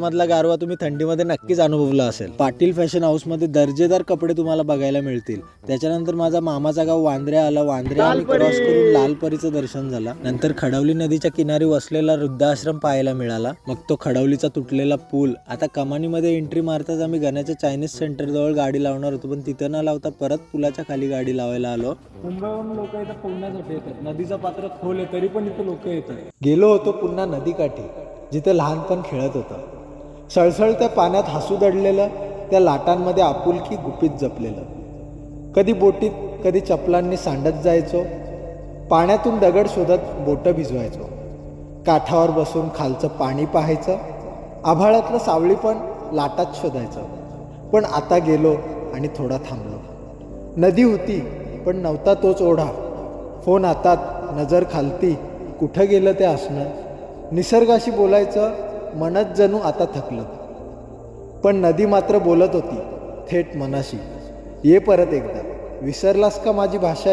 मधला गारवा तुम्ही थंडीमध्ये नक्कीच अनुभवला असेल. पाटील फॅशन हाऊसमध्ये दर्जेदार कपडे तुम्हाला बघायला मिळतील. त्याच्यानंतर माझा मामाचा गाव वांद्र्या आला. वांद्र्या आम्ही क्रॉस करून लालपरीचं दर्शन झाला. नंतर खडवली नदीच्या किनारी वसलेला वृद्धाश्रम पाहायला मिळाला. मग तो खडवलीचा तुटलेला पूल. आता कमानीमध्ये एंट्री मारताच आम्ही गण्याच्या चायनीज सेंटर जवळ गाडी लावणार होतो. पण तिथं न लावता परत पुलाच्या खाली गाडी लावायला आलो. मुंबईवरून लोक इथं पोहण्यासाठी येतात. नदीचं पात्र खोल आहे तरी पण इथं लोक येतात. गेलो होतो पुन्हा नदीकाठी जिथे लहानपण खेळत होतं. सळसळत्या पाण्यात हसू दडलेलं त्या लाटांमध्ये आपुलकी गुपित जपलेलं. कधी बोटीत कधी चपलांनी सांडत जायचो. पाण्यातून दगड शोधत बोटं भिजवायचो. काठावर बसून खालचं पाणी पाहायचं. आभाळातलं सावळी पण लाटात शोधायचं. पण आता गेलो आणि थोडा थांबलो. नदी होती पण नव्हता तोच ओढा. फोन हातात नजर खालती. कुठं गेलं ते असणं? निसर्गाशी बोलायचं मनच जणू आता थकलं. पण नदी मात्र बोलत होती थेट मनाशी. ये परत एकदा. विसरलास का माझी भाषा?